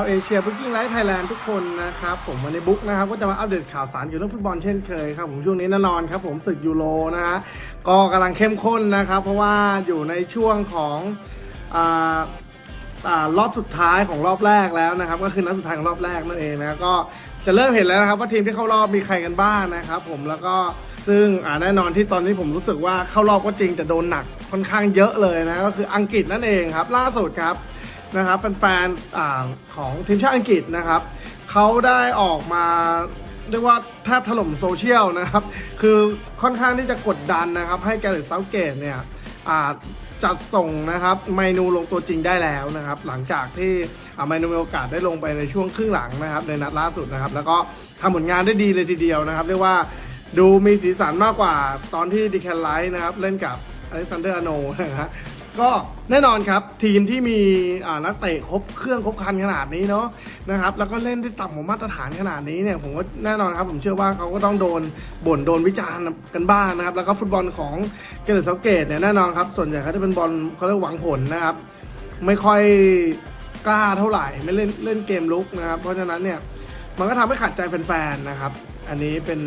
าวเอเชียบุ๊กิ้งไลท์ไทยแลนด์ทุกคนนะครับผมวันนี้บุ๊กนะครับก็จะมาอัปเดตข่าวสารเกี่ยวกับเรื่องฟุตบอลเช่นเคยครับผมช่วงนี้แน่นอนครับผมศึกยูโรนะฮะก็กำลังเข้มข้นนะครับเพราะว่าอยู่ในช่วงของอ่าอ่ารอบสุดท้ายของรอบแรกแล้วนะครับ ก็คือนัดสุดท้ายของรอบแรกนั่นเองนะก็จะเริ่มเห็นแล้วนะครับว่าทีมที่เข้ารอบมีใครกันบ้างนะครับผมแล้วก็ซึ่งแน่นอนที่ตอนนี้ผมรู้สึกว่าเข้ารอบก็จริงแต่โดนหนักค่อนข้างเยอะเลยนะก็คืออังกฤษนั่นเองครับ ล่าสุดครับ นะครับแฟนๆอ่าของทีมชาติอังกฤษนะครับเขาได้ออกมาเรียกว่าแทบถล่มโซเชียลนะครับ คือค่อนข้างที่จะกดดันนะครับ ให้แกเรตเซาเกตเนี่ยอาจัดส่งนะครับเมนูลงตัวจริงได้แล้วนะครับ หลังจากที่อ่าเมนูมีโอกาสได้ลงไปในช่วงครึ่งหลังนะครับ ในนัดล่าสุดนะครับ แล้วก็ทำผลงานได้ดีเลยทีเดียวนะครับ เรียกว่าดูมีสีสันมากกว่าตอนที่ดิแคนไลท์นะครับ เล่นกับอเล็กซานเดอร์อโนนะฮะ ก็แน่นอนครับทีมที่มีนักเตะครบเครื่องครบคันขนาดนี้เนาะนะครับแล้วก็เล่นที่ต่ำกว่ามาตรฐานขนาดนี้เนี่ยผมว่าแน่นอนครับ ผมเชื่อว่าเขาก็ต้องโดนบ่นโดนวิจารณ์กันบ้างนะครับ แล้วก็ฟุตบอลของเกเรตเซาเกตเนี่ยแน่นอนครับ ส่วนใหญ่เขาจะเป็นบอลเขาเรียกหวังผลนะครับ ไม่ค่อยกล้าเท่าไหร่ไม่เล่นเล่นเกมลุกนะครับ เพราะฉะนั้นเนี่ยมันก็ทำให้ขัดใจแฟนๆนะครับอันนี้เป็น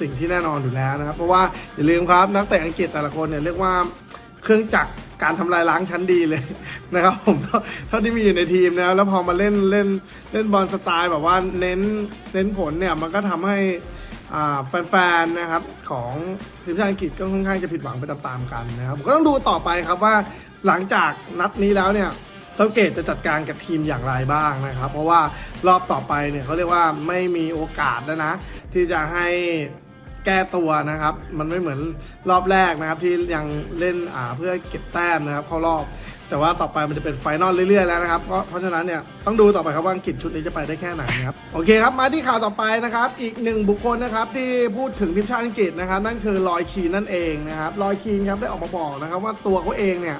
สิ่งที่แน่นอนอยู่แล้วนะครับ เพราะว่าอย่าลืมครับนักเตะอังกฤษแต่ละคนเนี่ยเรียกว่าเครื่องจักร การทำลายล้างชั้นดีเลยนะครับผมเท่าที่มีอยู่ในทีมนะแล้วพอมาเล่นเล่นเล่นบอลสไตล์แบบว่าเน้นเน้นผลเนี่ยมันก็ทำให้แฟนๆนะครับของทีมชาติอังกฤษก็ค่อนข้างจะผิดหวังไปตามๆกันนะครับผมก็ต้องดูต่อไปครับว่าหลังจากนัดนี้แล้วเนี่ยเซาเกตจะจัดการกับทีมอย่างไรบ้างนะครับ เพราะว่ารอบต่อไปเนี่ยเขาเรียกว่าไม่มีโอกาสแล้วนะ ที่จะให้ แก้ตัวนะครับ มันไม่เหมือนรอบแรกนะครับ ที่ยังเล่นอ่าเพื่อเก็บแต้มนะครับ เข้ารอบ แต่ว่าต่อไปมันจะเป็นไฟนอลเรื่อยๆแล้วนะครับเพราะเพราะฉะนั้นเนี่ยต้องดูต่อไปครับว่าอังกฤษชุดนี้จะไปได้แค่ไหนนะครับโอเคครับมาที่ข่าวต่อไปนะครับ อีกหนึ่งบุคคลนะครับที่พูดถึงทีมชาติอังกฤษนะครับ นั่นคือลอยคีนนั่นเองนะครับลอยคีนครับได้ออกมาบอกนะครับว่าตัวเขาเองเนี่ย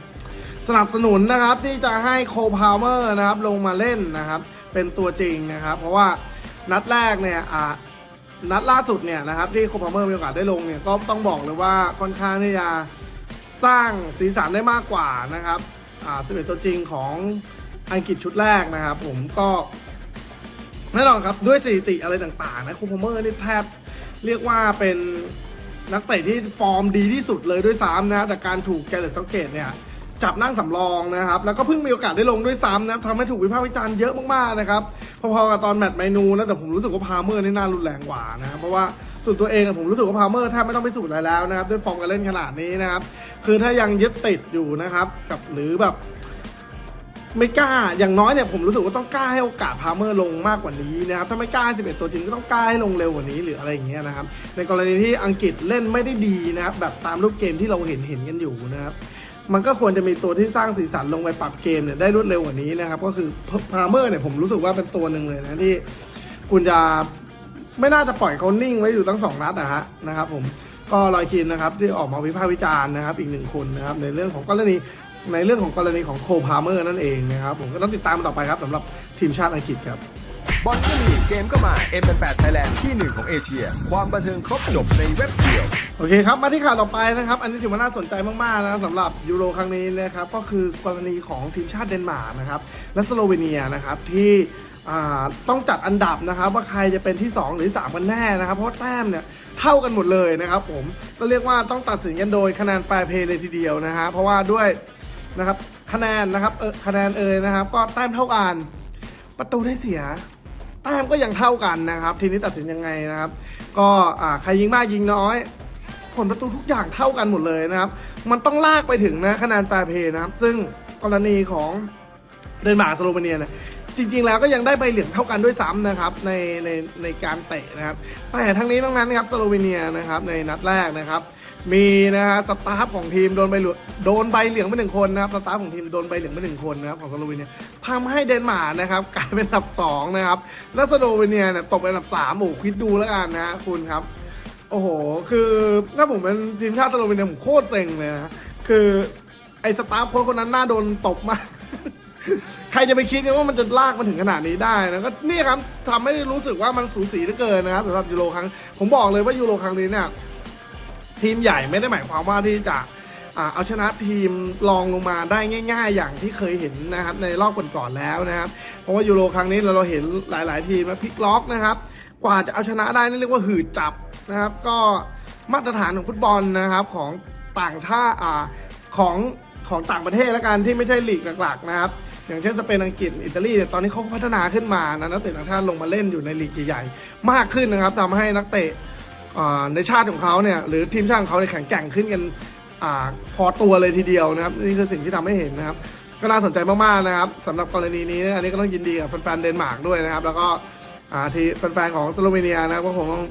สนับสนุนนะครับที่จะให้โคพาวเมอร์นะครับลงมาเล่นนะครับ เป็นตัวจริงนะครับ เพราะว่านัดแรกเนี่ยอ่า นัดล่าสุดเนี่ยนะครับที่โคพาเมอร์มีโอกาสได้ลงเนี่ยก็ต้องบอกเลยว่าค่อนข้างที่จะสร้างสีสันได้มากกว่านะครับอ่า11ตัวจริงของอังกฤษชุดแรกนะครับ ผมก็แน่นอนครับด้วยสถิติอะไรต่างๆนะคูพเมอร์นี่แทบเรียกว่าเป็นนักเตะที่ฟอร์มดีที่สุดเลยด้วยซ้ำนะครับแต่การถูกแกเรตสังเกตเนี่ย จับนั่งสำรองนะครับ แล้วก็เพิ่งมีโอกาสได้ลงด้วยซ้ำนะครับทำให้ถูกวิพากษ์วิจารณ์เยอะมากๆนะครับพอๆกับตอนแมตช์ไมนูนะแต่ผมรู้สึกว่าพาเมอร์นี่น่ารุนแรงกว่านะครับเพราะว่าส่วนตัวเองผมรู้สึกว่าพาเมอร์แทบไม่ต้องไปสูตรอะไรแล้วนะครับด้วยฟอร์มการเล่นขนาดนี้นะครับ คือถ้ายังยึดติดอยู่นะครับ กับหรือแบบไม่กล้า อย่างน้อยเนี่ยผมรู้สึกว่าต้องกล้าให้โอกาสพาเมอร์ลงมากกว่านี้นะครับ ถ้าไม่กล้า 11 ตัวจริงก็ต้องกล้าให้ลงเร็วกว่านี้หรืออะไรอย่างเงี้ยนะครับ ในกรณีที่อังกฤษเล่นไม่ได้ดีนะครับ แบบตามรูปเกมที่เราเห็นเห็นกันอยู่นะครับ มันก็ควรจะมีตัวที่สร้างสีสันลงไปปรับเกมเนี่ยได้รวดเร็วกว่านี้นะครับ ก็คือพาร์เมอร์เนี่ยผมรู้สึกว่าเป็นตัวหนึ่งเลยนะที่คุณจะไม่น่าจะปล่อยเขานิ่งไว้อยู่ตั้งสองนัดนะฮะนะครับ ผมก็ลอยคินนะครับที่ออกมาวิพากษ์วิจารณ์นะครับ อีกหนึ่งคนนะครับ ในเรื่องของกรณีในเรื่องของกรณีของโคพาเมอร์นั่นเองนะครับ ผมก็ต้องติดตามต่อไปครับสำหรับทีมชาติอังกฤษครับ บอลก็มีเกมก็มา M88 Thailand ที่หนึ่งของเอเชีย ความบันเทิงครบจบในเว็บเดียว โอเคครับ มาที่ข่าวต่อไปนะครับ อันนี้ถือว่าน่าสนใจมาก ๆ นะสำหรับยูโรครั้งนี้นะครับ ก็คือกรณีของทีมชาติเดนมาร์กนะครับ และสโลเวเนียนะครับที่ต้องจัดอันดับนะครับว่าใครจะเป็นที่ 2 หรือ 3 กันแน่นะครับ เพราะแต้มเนี่ยเท่ากันหมดเลยนะครับผมก็เรียกว่าต้องตัดสินกันโดยคะแนนแฟร์เพย์เลยทีเดียวนะฮะเพราะว่าด้วยนะครับคะแนนนะครับเออคะแนนเอยนะครับ ก็แต้มเท่ากันประตูได้เสีย แต้มก็ยังเท่ากันนะครับ ทีนี้ตัดสินยังไงนะครับ ก็ใครยิงมากยิงน้อย ผลประตูทุกอย่างเท่ากันหมดเลยนะครับ มันต้องลากไปถึงนะคะแนนแฟร์เพย์นะครับ ซึ่งกรณีของเดนมาร์กสโลเวเนียเนี่ยจริง ๆ แล้วก็ยังได้ใบเหลืองเท่ากันด้วยซ้ำนะครับในในในการเตะนะครับแต่ทั้งนี้ทั้งนั้นนะครับสโลเวเนียนะครับในนัดแรกนะครับ มีนะฮะสตาฟของทีมโดนใบเหลืองโดนใบเหลืองไปหนึ่งคนนะครับสตาฟของทีมโดนใบเหลืองไปหนึ่งคนนะครับของสโลเวเนียทำให้เดนมาร์กนะครับกลายเป็นอันดับสองนะครับและสโลเวเนียเนี่ยตกเป็นอันดับสามโอ้คิดดูแล้วกันนะคุณครับ โอ้โห คือถ้าผมเป็นทีมชาติสโลเวเนียผมโคตรเซ็งเลยนะคือไอ้สตาฟโค้ชคนนั้นน่าโดนตบมากใครจะไปคิดกันว่ามันจะลากมาถึงขนาดนี้ได้นะก็นี่ครับทำให้รู้สึกว่ามันสูสีเหลือเกินนะครับสำหรับยูโรครั้ง ผมบอกเลยว่ายูโรครั้งนี้เนี่ย ทีมใหญ่ไม่ได้หมายความว่าที่จะเอาชนะทีมรองลงมาได้ง่าย ๆ อย่างที่เคยเห็นนะครับในรอบก่อนๆแล้วนะครับ เพราะว่ายูโรครั้งนี้เราเราเห็นหลาย ๆ ทีมพลิกล็อกนะครับ กว่าจะเอาชนะได้นี่เรียกว่าหืดจับนะครับ ก็มาตรฐานของฟุตบอลนะครับของต่างชาติของของต่างประเทศแล้วกันที่ไม่ใช่ลีกหลัก ๆ นะครับ อย่างเช่นสเปนอังกฤษอิตาลีเนี่ยตอนนี้เขาพัฒนาขึ้นมานะนักเตะต่างชาติลงมาเล่นอยู่ในลีกใหญ่ๆมากขึ้นนะครับทำให้นักเตะ ในชาติของเขาเนี่ยหรือทีมชาติของเขาเนี่ยแข็งแกร่งขึ้นกันอพอตัวเลยทีเดียวนะครับนี่คือสิ่งที่ทำให้เห็นนะครับ ก็น่าสนใจมากๆนะครับสำหรับกรณีนี้อันนี้ก็ต้องยินดีกับแฟนๆเดนมาร์กด้วยนะครับ แล้วก็ที่แฟนๆของสโลเวเนียนะครับก็คงต้อง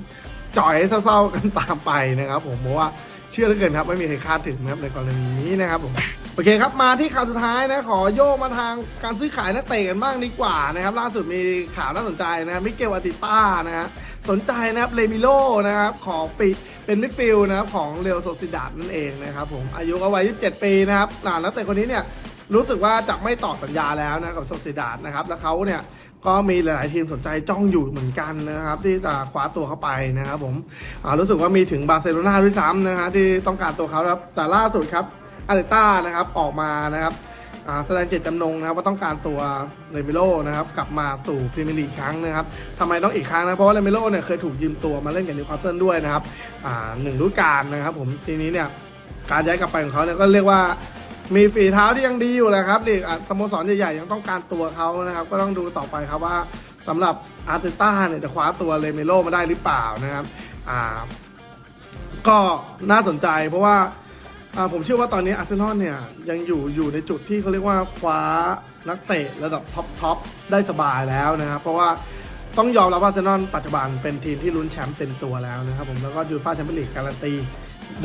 จ่อยเศร้าๆกันตามไปนะครับ ผมเพราะว่าเชื่อเหลือเกินครับไม่มีใครคาดถึงนะครับในกรณีนี้นะครับผม อเคครับ มาที่ข่าวสุดท้ายนะ ขอโยกมาทางการซื้อขายนักเตะกันบ้างดีกว่านะครับ ล่าสุดมีข่าวน่าสนใจนะมิเกลอาติต้านะฮะสนใจนะครับเลมิโลนะครับขอปิดเป็นมิดฟิลนะครับของเรอัลโซซิดาดนั่นเองนะครับผมอายุก็วัย27 ปีนะครับอ่านักเตะคนนี้เนี่ยรู้สึกว่าจะไม่ต่อสัญญาแล้วนะกับโซซิดาดนะครับแล้วเขาเนี่ยก็มีหลาย ๆ ทีมสนใจจ้องอยู่เหมือนกันนะครับ ที่จะคว้าตัวเข้าไปนะครับผมรู้สึกว่ามีถึงบาร์เซโลนาด้วยซ้ำนะฮะที่ต้องการตัวเขาครับแต่ล่าสุดครับ อาร์เตต้านะครับออกมานะครับแสดงเจตจำนงนะครับว่าต้องการตัวเรเมโลนะครับกลับมาสู่พรีเมียร์ลีกครั้งนะครับทำไมต้องอีกครั้งนะเพราะว่าเรเมโลเนี่ยเคยถูกยืมตัวมาเล่นกับนิวคาสเซิลด้วยนะครับหนึ่งฤดูกาลนะครับผมทีนี้เนี่ยการย้ายกลับไปของเขาเนี่ยก็เรียกว่ามีฝีเท้าที่ยังดีอยู่แหละครับลีกสโมสรใหญ่ๆยังต้องการตัวเขานะครับ ก็ต้องดูต่อไปครับว่าสำหรับอาร์เตต้าเนี่ยจะคว้าตัวเลเมโลมาได้หรือเปล่านะครับก็น่าสนใจเพราะว่า ผมเชื่อว่าตอนนี้อาร์เซนอลเนี่ยยังอยู่อยู่ในจุดที่เขาเรียกว่าคว้านักเตะระดับท็อปทอปได้สบายแล้วนะครับเพราะว่าต้องยอมรับว่าอาร์เซนอลปัจจุบันเป็นทีมที่ลุ้นแชมป์เต็มตัวแล้วนะครับผมแล้วก็ยูฟ่าแชมเปี้ยนลีกการันตี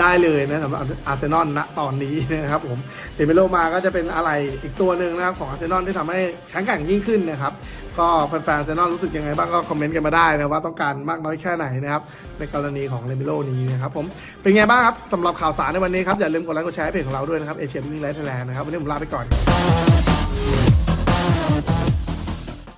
ได้เลยนะสำหรับอาร์เซนอลณตอนนี้นะครับผมเดมิโลมาก็จะเป็นอะไรอีกตัวหนึ่งนะครับของอาร์เซนอลที่ทำให้แข็งแกร่งยิ่งขึ้นนะครับ ก็แฟนๆอาร์เซนอลรู้สึกยังไงบ้างก็คอมเมนต์กันมาได้นะว่าต้องการมากน้อยแค่ไหนนะครับในกรณีของเดมิโลนี้นะครับผมเป็นไงบ้างครับสำหรับข่าวสารในวันนี้ครับอย่าลืมกดไลค์กดแชร์เพจของเราด้วยนะครับเอเชียวิ่งไลท์ไทยแลนด์นะครับวันนี้ผมลาไปก่อน